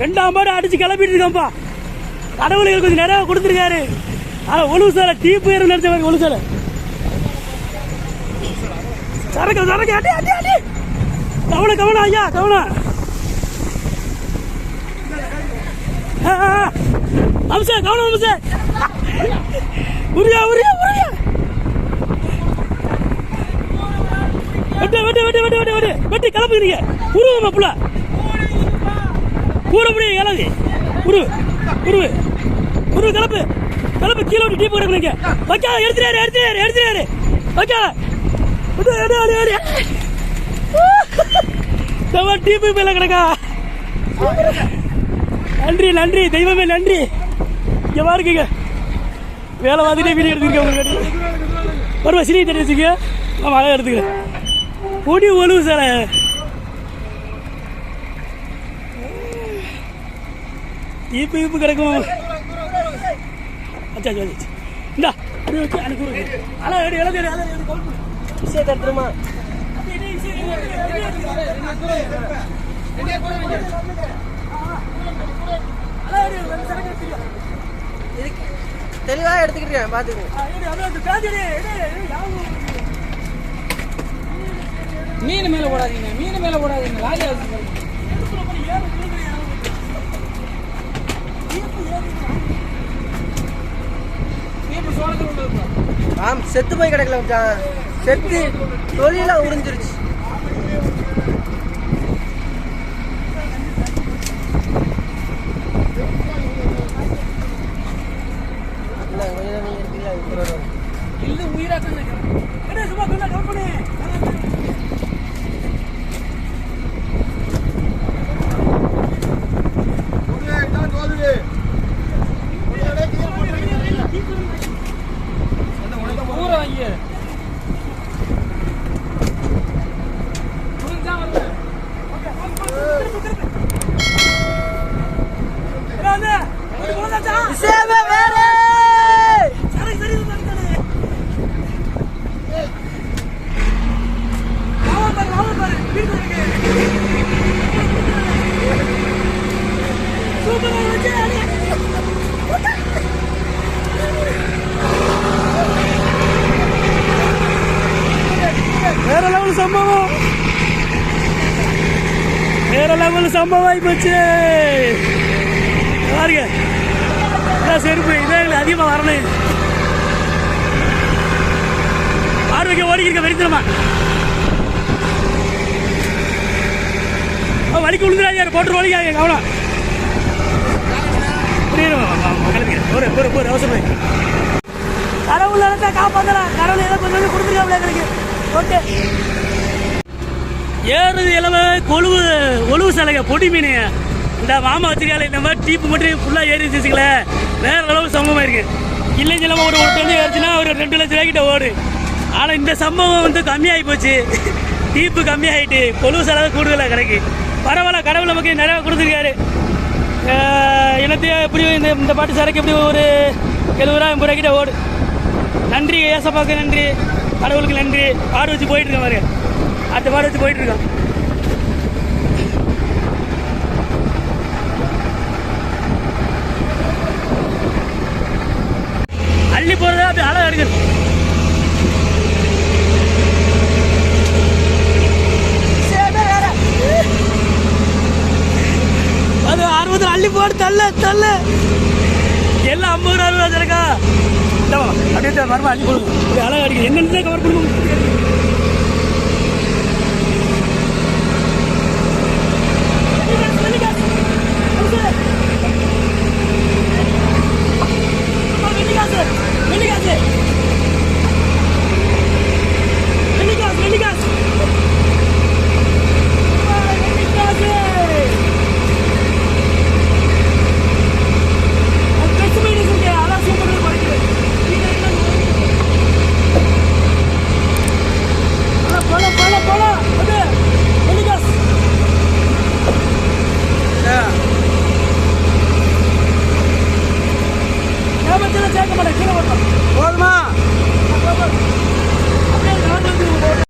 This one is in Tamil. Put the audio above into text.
ரெண்டாம் பாடு அடிச்சு கிளப்பிட்டு இருக்கான்ப்பா. கடவுளுக்கு கொஞ்சம் நிறைய கொடுத்துருக்காரு. ஆனா ஒழுவு சார் டீ போயிரு நினைச்ச மாதிரி ஒழு சார சரக்கு சரக்கு அடி அடி அடி. கவனம் கவனம் ஐயா கவனம் அம்சா கவனம் அம்சா உரியா உரியா உரியா வெட்டு வெட்டு வெட்டு வெட்டு வெட்டு வெட்டு வெட்டி. கிளப்புறீங்க உருவமா மாப்பிள்ள. கூட முடியும் ஏழாது குரு குரு குரு கலப்பு. கலப்பு கீழே விட்டு டீப்பு கிடக்குறீங்க வைக்காத எடுத்துறாரு எடுத்துறாரு எடுத்துறாரு வைக்காத டீப்பு மேல கிடக்கா. நன்றி நன்றி. தெய்வமே நன்றி. இங்க இருக்கீங்க வேலை பார்த்துட்டே வீடியோ எடுத்துருக்கேன் உங்களுக்கு வருவா சினி தண்ணி வச்சுக்க. நான் அழகாக எடுத்துக்கிறேன். பொடி ஒழுவு சார். தீப்பு ஈப்பு கிடக்கும் அச்சா அச்சா. இந்தா அப்படி வச்சு அனுப்பி இது. அதான் எடு, ரெண்டு சரக்கு எடுத்துக்க. இதுக்கு தெளிவாக எடுத்துக்கிட்டேன் பார்த்துக்கோங்க. மீன் மேல போடாதீங்க மீன் மேல போடாதீங்க லாரி எடுத்துட்டு போய் ஏறு, கீழே ஏறு. தீப்பு ஏறிடுச்சு. மீன் சோளத்தில் உள்ளது ஆம் செத்து போய் கிடக்கல மச்சான். செத்து தொழிலாம் உறிஞ்சிருச்சு. இல்ல, நேரம் நீங்க எடுத்தீங்களா, இது பரவாயில்ல. இல்ல உயிராக்கம் எடு, சும்மா கொஞ்சம் கவுண்ட் பண்ணு. ஊற வாங்கி புரிஞ்சா வருது எடு, வந்து. ஒரு குழந்தாச்சா? சேவை வேறு! சரக்கு சரி, சரி, சரி. லாபம் பாரு, லாபம் பாரு. வீட்டுல இருக்கு. சூப்பரா இருந்துச்சு, வேற லெவல் சம்பவம். வேற லெவல் சம்பவம் ஆயிப்போச்சு. போச்சு செருப்பு. இதான் எங்களுக்கு அதிகமாக வரணும். பார்வைக்கு ஓடிக்கிருக்க வெறித்தனமா. வலிக்கு விழுந்துடாங்க போட்டு ஓடிக்காது கவனம். ஒரு ஒரு ஒரு அவசரம் கடவுள் கடவுள் ஏதோ கொஞ்சம் கொடுத்துருக்காப்ல எங்களுக்கு. ஓகே. ஏறுது இளவ கொழுவு ஒழுவு சிலைங்க பொடி மீன். இந்த மாமா வச்சிருக்கால இந்த மாதிரி டீப்பு மட்டும் ஃபுல்லாக ஏறி வச்சுங்களேன் வேற அளவு சம்பவம் இருக்கு. இல்லைங்க இல்லாமல் ஒரு ஒரு டன் ஏறிச்சுன்னா ஒரு ரெண்டு லட்ச ரூபாய்க்கிட்ட ஓடு. ஆனால் இந்த சம்பவம் வந்து கம்மியாகி போச்சு. டீப்பு கம்மியாயிட்டு கொழுவு செலவு கூடுதலாக கிடைக்கு பரவாயில்ல கடவுள் நமக்கு நிறைய கொடுத்துருக்காரு. ஆஹ் என்னத்தையும் எப்படி இந்த இந்த பாட்டு சரக்கு எப்படி ஒரு எழுபது ரூபா எண்பது ரூபாய்க்கிட்ட ஓடு. நன்றி ஏசப்பாக்கு நன்றி. கடவுளுக்கு நன்றி. பாடு வச்சு போயிட்டுருக்கேன் பாருங்க அடுத்த பாடு வச்சு போயிட்டு இருக்கோம் அள்ளி போறதா அப்படி அது அறுபது அள்ளி போடு தள்ள தள்ள. எல்லாம் ஐம்பது ரூபா அறுபது ரூபா இருக்கா அப்படியே மரமா அள்ளி கொடுக்கும் அழகாக அழகா என்னென்ன கவர் பண்ணுவோம்